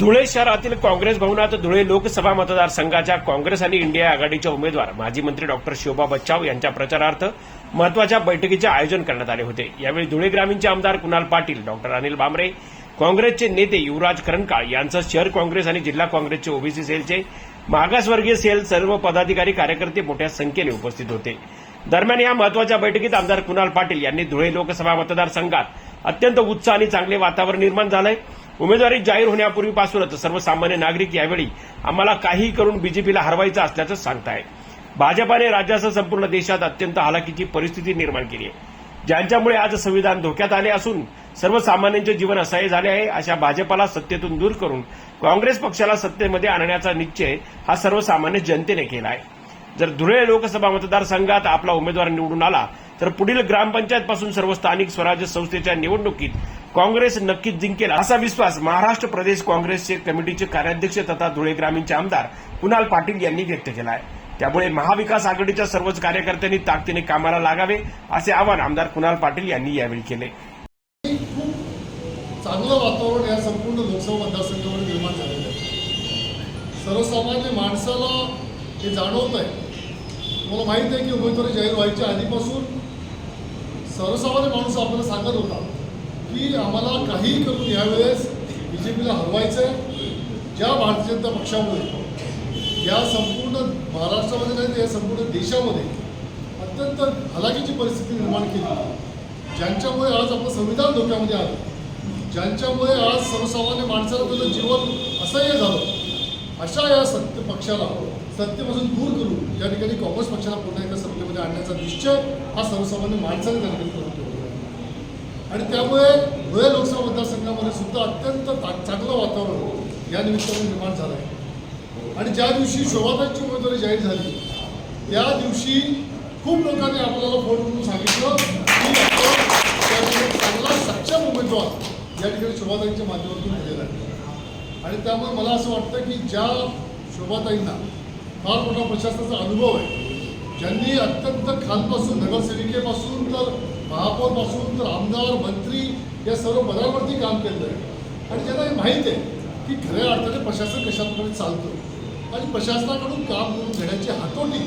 धुळे शहरातील काँग्रेस भवनात धुळे लोकसभा मतदारसंघाच्या काँग्रेस आणि इंडिया आघाडीच्या उमेदवार माजी मंत्री डॉक्टर शोभा बच्चाव यांच्या प्रचारार्थ महत्त्वाच्या बैठकीचे आयोजन करण्यात आले होते. यावेळी धुळे ग्रामीणचे आमदार कुणाल पाटील डॉक्टर अनिल बांबरे काँग्रेसचे नेते युवराज करंकाळ यांचं शहर काँग्रेस आणि जिल्हा काँग्रेसचे ओबीसी सेलचे मागासवर्गीय सेल सर्व पदाधिकारी कार्यकर्ते मोठ्या संख्येने उपस्थित होते. दरम्यान या महत्त्वाच्या बैठकीत आमदार कुणाल पाटील यांनी धुळे लोकसभा मतदारसंघात अत्यंत उत्साह आणि चांगले वातावरण निर्माण झालंय. उमेदवारी जाहीर होण्यापूर्वीपासूनच सर्वसामान्य नागरिक यावेळी आम्हाला काहीही करून बीजेपीला हरवायचं असल्याचं सांगताय भाजपाने राज्यासह संपूर्ण देशात अत्यंत हालाकीची परिस्थिती निर्माण केली आहे. ज्यांच्यामुळे आज संविधान धोक्यात आले असून सर्वसामान्यांचे जीवन असह्य झाले आहे अशा भाजपाला सत्तेतून दूर करून काँग्रेस पक्षाला सत्तेमध्ये आणण्याचा निश्चय हा सर्वसामान्य जनतेने केला आहे. जर धुळे लोकसभा मतदारसंघात आपला उमेदवार निवडून आला तर पुढील ग्रामपंचायत पासून सर्व स्थानिक स्वराज्य संस्थेच्या निवडणुकीत काँग्रेस नक्कीच जिंकेल असा विश्वास महाराष्ट्र प्रदेश काँग्रेसचे कमिटीचे कार्याध्यक्ष तथा धुळे ग्रामीणचे आमदार कुणाल पाटील यांनी व्यक्त केला आहे त्यामुळे महाविकास आघाडीच्या सर्वच कार्यकर्त्यांनी ताकदीने कामाला लागावे असे आवाहन आमदार कुणाल पाटील यांनी यावेळी केले. चांगलं वातावरण या संपूर्ण लोकसभा मतदारसंघामध्ये निर्माण झालेलं आहे. सर्वसामान्य माणसाला हे जाणवत आहे मला माहीत आहे की उमेदवारी जाहीर व्हायच्या आधीपासून सर्वसामान्य माणूस आपल्याला सांगत होता की आम्हाला काहीही करून यावेळेस बी जे पीला हरवायचं आहे ज्या भारतीय जनता पक्षामुळे या संपूर्ण महाराष्ट्रामध्ये नाही तर या संपूर्ण देशामध्ये अत्यंत हलाखीची परिस्थिती निर्माण केली. ज्यांच्यामुळे आज आपलं संविधान धोक्यामध्ये आलं ज्यांच्यामुळे आज सर्वसामान्य माणसाला तुझं जीवन असह्य झालं अशा या सत्य पक्षाला सत्तेपासून दूर करून या ठिकाणी काँग्रेस पक्षाला पुन्हा एकदा सत्तेमध्ये आणण्याचा निश्चय हा सर्वसामान्य माणसाने त्या ठिकाणी करून ठेवलेला आहे आणि त्यामुळे धुळे लोकसभा मतदारसंघामध्ये सुद्धा अत्यंत ता- चांगलं वातावरण या निमित्ताने निर्माण झालं आहे. आणि ज्या दिवशी शोभातांची उमेदवारी जाहीर झाली त्या दिवशी खूप लोकांनी आपल्याला फोन करून सांगितलं की आपण त्या चांगला सक्षम उमेदवार या ठिकाणी शोभाताईंच्या माध्यमातून दिलेला आहे. आणि त्यामुळे मला असं वाटतं की ज्या शोभाताईंना फार मोठा प्रशासनाचा अनुभव आहे. ज्यांनी अत्यंत खानपासून नगरसेविकेपासून तर महापौरपासून तर आमदार मंत्री या सर्व पदांवरती काम केलं आहे. आणि ज्यांना हे माहीत आहे की खऱ्या अर्थाने प्रशासन कशाप्रकारे चालतं. आणि प्रशासनाकडून काम करून घेण्याची हातोटी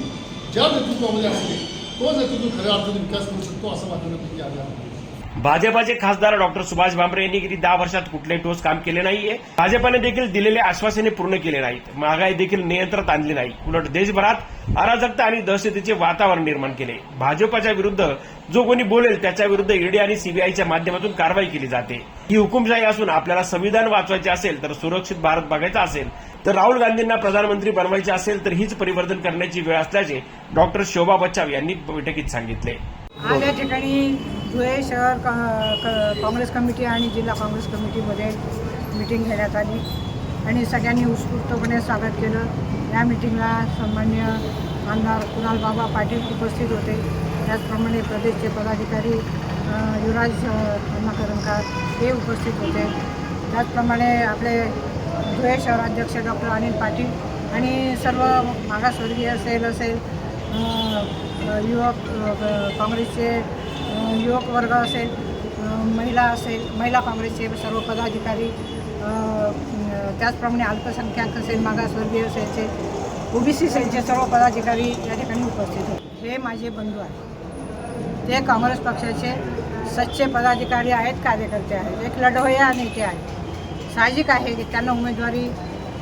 ज्या नेतृत्वामध्ये असते तो नेतृत्व खऱ्या अर्थाने विकास करू शकतो असं माध्यमापैकी आलं आहे भाजपाचे खासदार डॉक्टर सुभाष भामरे यांनी गेली दहा वर्षात कुठलेही ठोस काम केले नाहीये. भाजपाने देखील दिलेले आश्वासने पूर्ण केले नाहीत. महागाई देखील नियंत्रणात आणली नाही. उलट देशभरात अराजकता आणि दहशतीचे वातावरण निर्माण केले. भाजपाच्या विरुद्ध जो कोणी बोलेल त्याच्या विरुद्ध ईडी आणि सीबीआयच्या माध्यमातून कारवाई केली जाते. ही हुकुमशाही असून आपल्याला संविधान वाचवायचे असेल तर सुरक्षित भारत बघायचा असेल तर राहुल गांधींना प्रधानमंत्री बनवायचे असेल तर हीच परिवर्तन करण्याची वेळ असल्याचे डॉक्टर शोभा बच्चाव यांनी बैठकीत सांगितले. ठिकाणी धुळे शहर का- क- काँग्रेस कमिटी आणि जिल्हा काँग्रेस कमिटीमध्ये मिटिंग घेण्यात आली आणि सगळ्यांनी उत्स्फूर्तपणे स्वागत केलं. या मिटिंगला सन्मान्य आमदार कुणाल बाबा पाटील उपस्थित होते. त्याचप्रमाणे प्रदेशचे पदाधिकारी युवराज अ, हे उपस्थित होते. त्याचप्रमाणे आपले धुळे शहराध्यक्ष डॉक्टर अनिल पाटील आणि सर्व मागासवर्गीय असेल असेल युवक काँग्रेसचे युवक वर्ग असेल महिला असेल महिला काँग्रेसचे सर्व पदाधिकारी त्याचप्रमाणे अल्पसंख्याक असेल मागासवर्गीय सेलचे ओ बी सी सेलचे सर्व पदाधिकारी या ठिकाणी उपस्थित होते. हे माझे बंधू आहेत. ते काँग्रेस पक्षाचे सच्चे पदाधिकारी आहेत कार्यकर्ते आहेत. एक लढवया नेते आहेत. साहजिक आहे की त्यांना उमेदवारी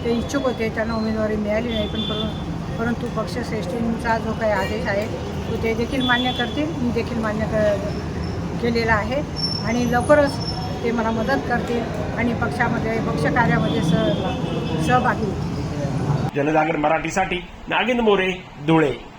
ते इच्छुक होते त्यांना उमेदवारी मिळाली नाही पण परंतु परंतु पक्षश्रेष्ठींचा जो काही आदेश आहे तो ते देखील मान्य करतील मी देखील मान्य क केलेला आहे. आणि लवकरच ते मला मदत करतील आणि पक्षामध्ये पक्षकार्यामध्ये सह सहभागी होतील. जनजागर मराठीसाठी नागिन मोरे धुळे.